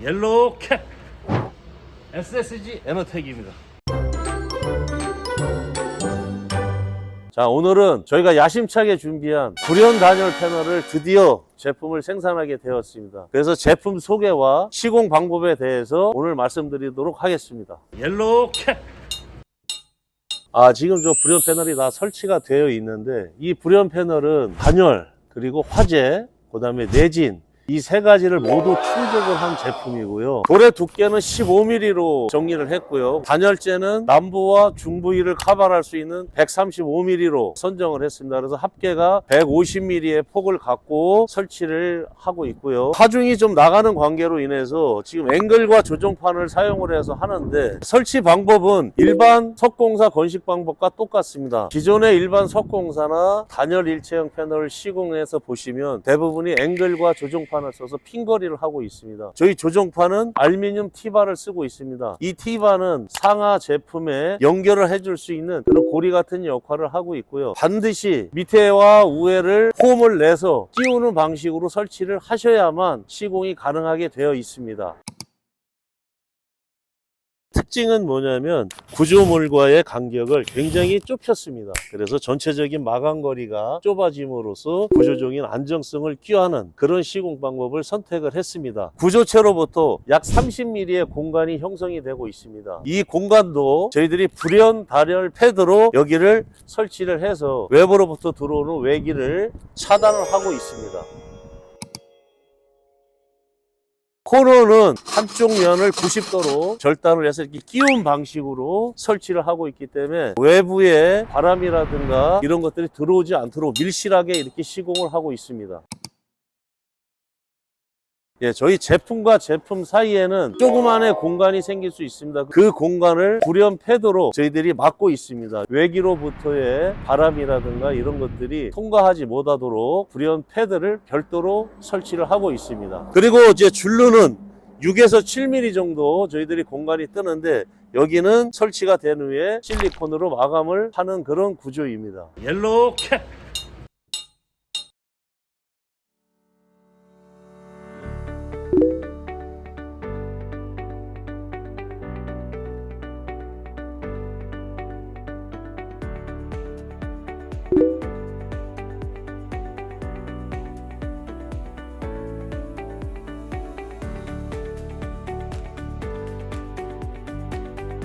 옐로우 캡 SSG 에너텍입니다. 자 오늘은 저희가 야심차게 준비한 불연 단열 패널을 드디어 제품을 생산하게 되었습니다. 그래서 제품 소개와 시공 방법에 대해서 오늘 말씀드리도록 하겠습니다. 옐로우 캡 아, 지금 저 불연 패널이 다 설치가 되어 있는데 이 불연 패널은 단열 그리고 화재 그 다음에 내진 이 세 가지를 모두 충족을 한 제품이고요. 돌의 두께는 15mm로 정리를 했고요. 단열재는 남부와 중부위를 커버할 수 있는 135mm로 선정을 했습니다. 그래서 합계가 150mm의 폭을 갖고 설치를 하고 있고요. 하중이 좀 나가는 관계로 인해서 지금 앵글과 조정판을 사용을 해서 하는데 설치 방법은 일반 석공사 건식 방법과 똑같습니다. 기존의 일반 석공사나 단열 일체형 패널을 시공해서 보시면 대부분이 앵글과 조정판 을 써서 핀거리를 하고 있습니다. 저희 조정판은 알루미늄 T바를 쓰고 있습니다. 이 T바는 상하 제품에 연결을 해줄 수 있는 그런 고리 같은 역할을 하고 있고요. 반드시 밑에와 우에를 홈을 내서 끼우는 방식으로 설치를 하셔야만 시공이 가능하게 되어 있습니다. 특징은 뭐냐면 구조물과의 간격을 굉장히 좁혔습니다. 그래서 전체적인 마감 거리가 좁아짐으로써 구조적인 안정성을 뀌어하는 그런 시공 방법을 선택을 했습니다. 구조체로부터 약 30mm의 공간이 형성이 되고 있습니다. 이 공간도 저희들이 불연 발열 패드로 여기를 설치를 해서 외부로부터 들어오는 외기를 차단을 하고 있습니다. 코너는 한쪽 면을 90도로 절단을 해서 이렇게 끼운 방식으로 설치를 하고 있기 때문에 외부에 바람이라든가 이런 것들이 들어오지 않도록 밀실하게 이렇게 시공을 하고 있습니다. 예, 저희 제품과 제품 사이에는 조그만의 공간이 생길 수 있습니다. 그 공간을 불연 패드로 저희들이 막고 있습니다. 외기로부터의 바람이라든가 이런 것들이 통과하지 못하도록 불연 패드를 별도로 설치를 하고 있습니다. 그리고 이제 줄루는 6에서 7mm 정도 저희들이 공간이 뜨는데 여기는 설치가 된 후에 실리콘으로 마감을 하는 그런 구조입니다. 옐로우 캡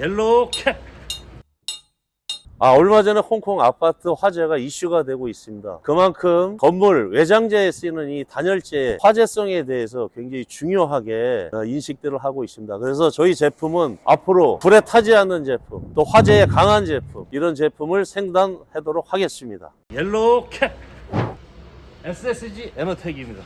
옐로우 캡. 아, 얼마 전에 홍콩 아파트 화재가 이슈가 되고 있습니다. 그만큼 건물 외장재에 쓰이는 이 단열재의 화재성에 대해서 굉장히 중요하게 어, 인식들을 하고 있습니다. 그래서 저희 제품은 앞으로 불에 타지 않는 제품, 또 화재에 강한 제품, 이런 제품을 생산하도록 하겠습니다. 옐로우 캡. SSG 에너텍입니다.